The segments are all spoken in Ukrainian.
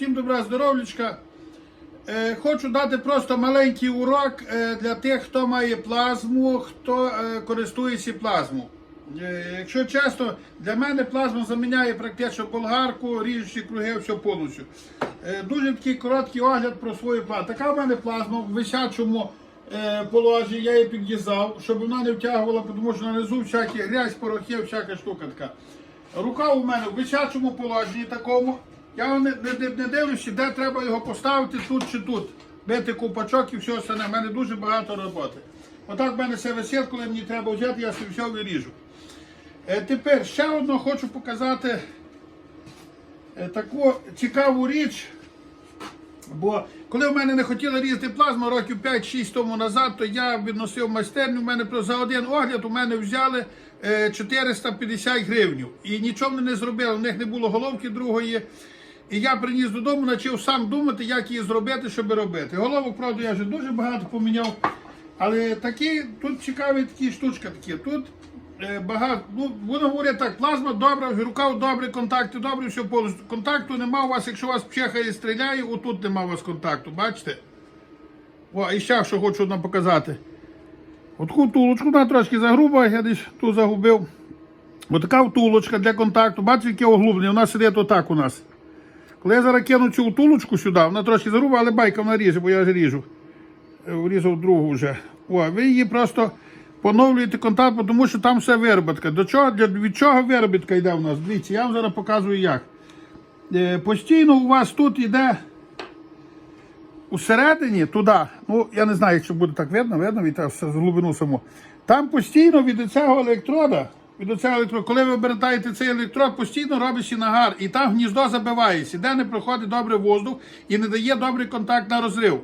Всім добра здоров'ячка. Е, хочу дати просто маленький урок е, для тих, хто має плазму, хто е, користується плазму. Якщо чесно, для мене плазма заміняє практично болгарку, ріжучі круги, все повністю. Дуже такий короткий огляд про свою плазму. Така в мене плазма в висячому е, положенні, я її підв'язав, щоб вона не втягувала, тому що нанизу всякі грязь, порохи, всяка штука така. Рука у мене в висячому положенні такому. Я не, не, не дивлюся, де треба його поставити, тут чи тут. Бити купачок і все остальне. У мене дуже багато роботи. Отак в мене все висить, коли мені треба взяти, я все виріжу. Е, тепер ще одну хочу показати е, таку цікаву річ. Бо коли в мене не хотіли різати плазму років 5-6 тому назад, то я відносив майстерню. У мене за один огляд у мене взяли е, 450 гривень. І нічого не зробили. У них не було головки другої. І я приніс додому, почав сам думати, як її зробити, щоб робити. Головок, правда, я вже дуже багато поміняв. Але такі, тут цікаві такі штучки такі. Тут е, багато, ну, будемо говорити так, плазма добра, рука добрі, контакти добрі, все повністю. Контакту нема у вас, якщо вас пчехає, стріляє, отут нема у вас контакту, бачите? О, і ще що хочу нам показати. От таку втулочку, вона трошки загруба, я десь ту загубив. Отака втулочка для контакту. Бачите, яке оглублення, вона сидить отак у нас. Коли я зараз кину цю втулочку сюди, вона трошки загруба, але байка вона ріже, бо я ж ріжу. Е, Врізав другу вже. О, ви її просто поновлюєте контакт, тому що там все виробітка. До чого, для, від чого виробітка йде у нас? Дивіться, я вам зараз показую як. Е, постійно у вас тут йде усередині, туди, ну я не знаю, якщо буде так видно, видно від з глибину саму. Там постійно від цього електрода, від цього електрода, коли ви обертаєте цей електрод, постійно робиться нагар, і там гніздо забивається, де не проходить добре воздух і не дає добрий контакт на розрив.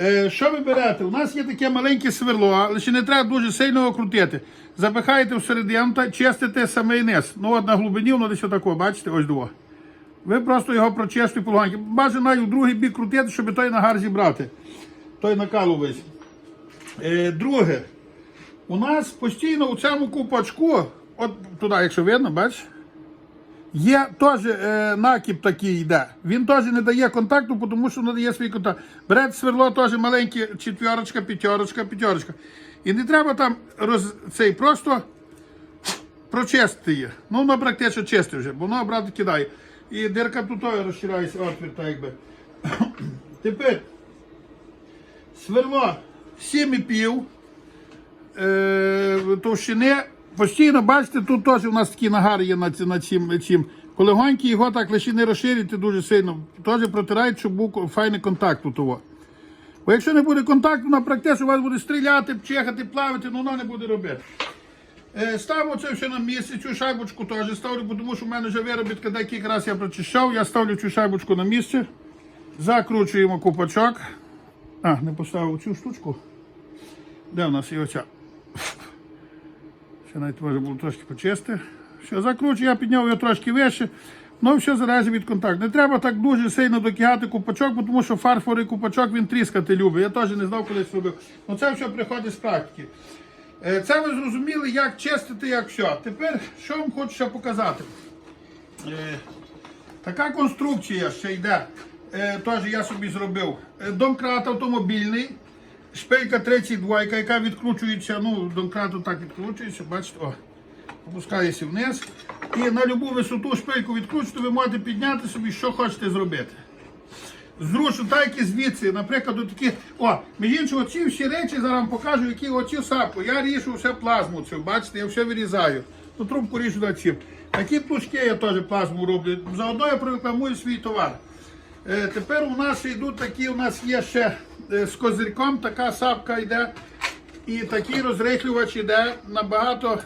Е, що ви берете? У нас є таке маленьке сверло, лише не треба дуже сильно його крутити. Запихаєте всередину та чистите самий низ. Ну от на глибині воно десь отако, бачите, ось два. Ви просто його прочистите полганки. Бажано навіть у другий бік крутити, щоб той нагар зібрати. Той накал увесь. Е, друге, у нас постійно у цьому купачку, от туди, якщо видно, бачиш, є теж е, накіп такий йде. Він теж не дає контакту, тому що не дає свій контакт. Берете сверло теж маленьке, четверочка, п'ятерочка, п'ятерочка. І не треба там роз, цей просто прочистити її. Ну, воно практично чисте вже, бо воно обратно кидає. І дирка тут розширяється, отвір, так якби. Тепер сверло 7,5 е, товщини. Постійно, бачите, тут теж у нас такі нагари є на, ці- на цим, цим. Колегонькі його так лише не розширити дуже сильно, теж протирають, щоб був файний контакт у того. Бо якщо не буде контакту, на практично у вас буде стріляти, чехати, плавати, ну воно не буде робити. Е, Ставимо це все на місце, цю шайбочку теж ставлю, тому що в мене вже виробітка декілька разів я прочищав. Я ставлю цю шайбочку на місце, закручуємо купачок. А, не поставив цю штучку. Де у нас є оця? Ще навіть може було трошки почисти. Все, закручую, я підняв його трошки вище. Ну, все залежить від контакту. Не треба так дуже сильно докигати купачок, бо тому що фарфоровий купачок він тріскати любить. Я теж не знав, колись робив. Ну це все приходить з практики. Е, Це ви зрозуміли, як чистити, як все. Тепер що вам хочу ще показати. Е, Така конструкція ще йде. Е, Теж я собі зробив. Домкрат автомобільний, шпилька 32, яка відкручується. Ну, домкрат так відкручується, бачите, о, опускається вниз. І на будь-яку висоту шпильку відкручуєте, ви можете підняти собі, що хочете зробити. Зручно, так як і звідси, наприклад, такі. О, між іншим, оці всі речі зараз вам покажу, які оці сапку. Я ріжу все плазму цю, бачите, я все вирізаю. Ну, трубку ріжу на цим. Такі плужки я теж плазму роблю. Заодно я прорекламую свій товар. Е, тепер у нас йдуть такі, у нас є ще е, з козирьком, така сапка йде. І такий розрихлювач йде набагато.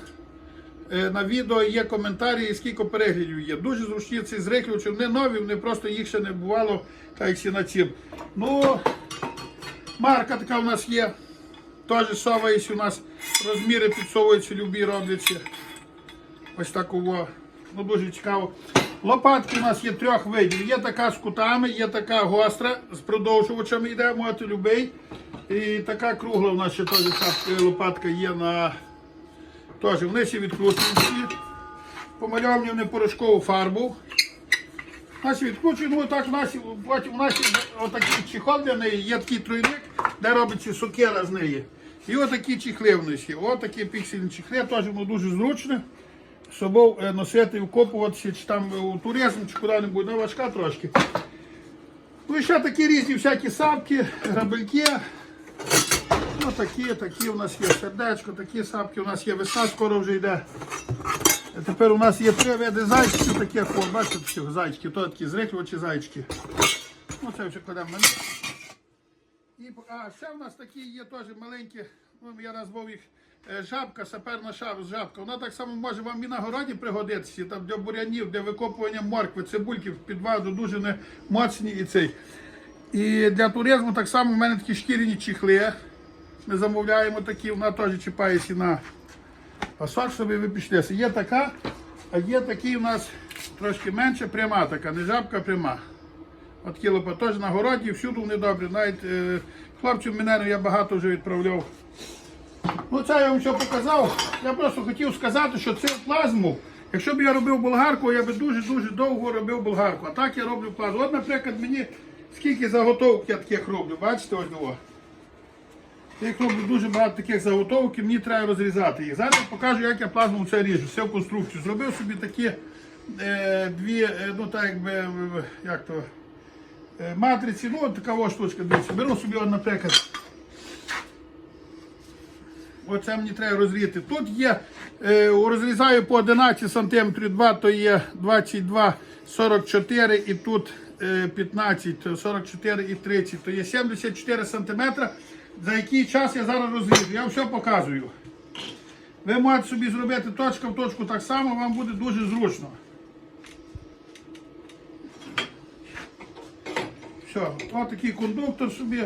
Е, На відео є коментарі, і скільки переглядів є. Дуже зручні ці зрихлювачі, вони нові, вони просто їх ще не бувало, так як всі. Ну, марка така у нас є. Теж совається у нас розміри підсовуються, любі робляться. Ось так. Ну дуже цікаво. Лопатки у нас є трьох видів. Є така з кутами, є така гостра, з продовжувачами йде, можете любий. І така кругла у нас ще теж ця лопатка є на Теж вони всі відкручуються. Помальовані вони порошкову фарбу. Значить, відкручуємо ну, так у нас, у нас отакий чехол для неї, є такий тройник, де робиться сокира з неї. І отакі чехли в нас є. Отакі піксельні чехли, теж воно дуже зручне. З собою е, носити, вкопуватися, чи там у туризм, чи куди-небудь, ну, важка трошки. Ну і ще такі різні всякі сапки, грабельки. Ну такі, такі у нас є сердечко, такі сапки, у нас є весна, скоро вже йде. Тепер у нас є три види зайчиків, такі, о, бачите, таких зайчиків, то такі зрихлювачі зайчики. Ну це вже кладемо на них. І, а ще в нас такі є теж маленькі, ну, я назвав їх е, жабка, саперна жабка. Вона так само може вам і на городі пригодитися, там для бурянів, для викопування моркви, цибульки під воду дуже не моцні і цей. І для туризму так само в мене такі шкіряні чехли. Ми замовляємо такі, вона теж чіпається на пасок, щоб ви пішлися. Є така, а є такий у нас трошки менше, пряма така, не жабка, пряма. От кілопа теж на городі, всюди вони добрі. Навіть е, хлопців мене я багато вже відправляв. Ну це я вам все показав. Я просто хотів сказати, що цю плазму, якщо б я робив болгарку, я би дуже-дуже довго робив болгарку. А так я роблю плазму. От, наприклад, мені скільки заготовок я таких роблю, бачите, ось його. Я роблю дуже багато таких заготовок, і мені треба розрізати їх. Зараз покажу, як я плазму це ріжу, все в конструкцію. Зробив собі такі е, дві, е, ну так якби, е, як то, е, матриці, ну от така ось штучка. Беру собі, наприклад, Оце мені треба розрізати. Тут є, е, розрізаю по 11 см, 2 то є 22, 44 і тут е, 15, то 44 і 30, то є 74 см, за який час я зараз розріжу. Я все показую. Ви можете собі зробити точка в точку так само, вам буде дуже зручно. Все, ось такий кондуктор собі.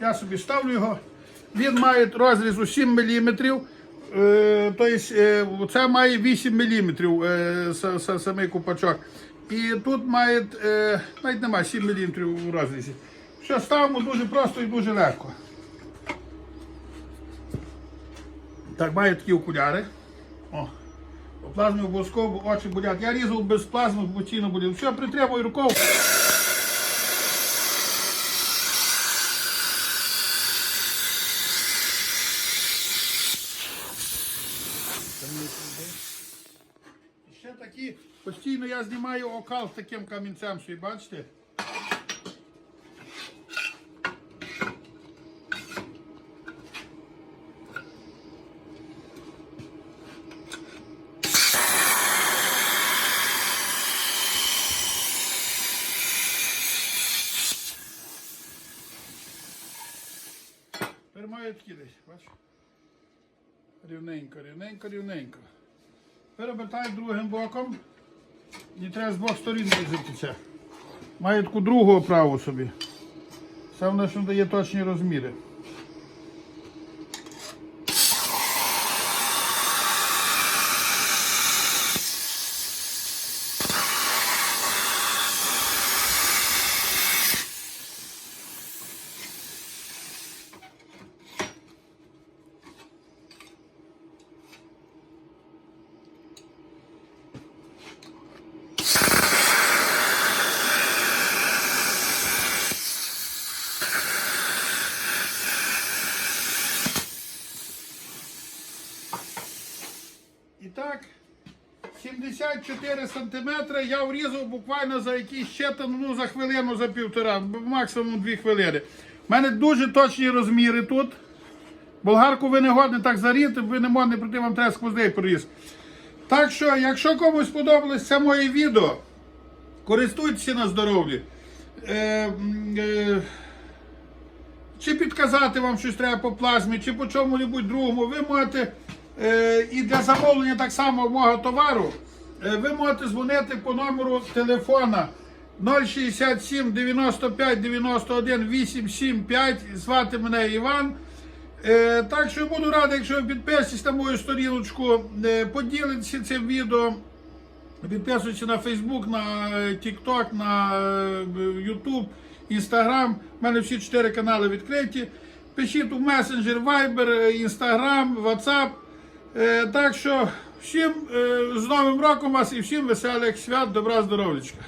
Я собі ставлю його. Він має розрізу 7 мм. Тобто це має 8 мм е, са- са- самий купачок. І тут має, е, навіть немає 7 мм у розрізі. Все, ставимо дуже просто і дуже легко. Так, маю такі окуляри. О. По плазмі обов'язково очі болять. Я різав без плазми, бо болів. Все, притримую рукою. І Ще такі, постійно я знімаю окал з таким камінцем, собі, бачите? Тепер такі десь, бачиш? Рівненько, рівненько, рівненько. Перевертай другим боком. І треба з двох сторін різатися. Маю таку другу оправу собі. Це воно що дає точні розміри. І так, 74 сантиметри я врізав буквально за якийсь ще ну, за хвилину, за півтора, максимум дві хвилини. У мене дуже точні розміри тут. Болгарку ви не годні так заріти, ви не можете прийти, вам треба сквозний проріз. Так що, якщо комусь сподобалось це моє відео, користуйтеся на здоров'я. Е, е, чи підказати вам щось треба по плазмі, чи по чому-небудь другому, ви можете е, і для замовлення так само мого товару, ви можете дзвонити по номеру телефона 067 95 91 875, звати мене Іван. Е, так що буду радий, якщо ви підпишетесь на мою сторіночку, е, поділитеся цим відео. Підписуйтесь на Facebook, на е, TikTok, на е, YouTube, Instagram. У мене всі чотири канали відкриті. Пишіть у месенджер, Viber, е, Instagram, WhatsApp. Е, так що всім е, з Новим роком вас і всім веселих свят, добра здоров'ячка.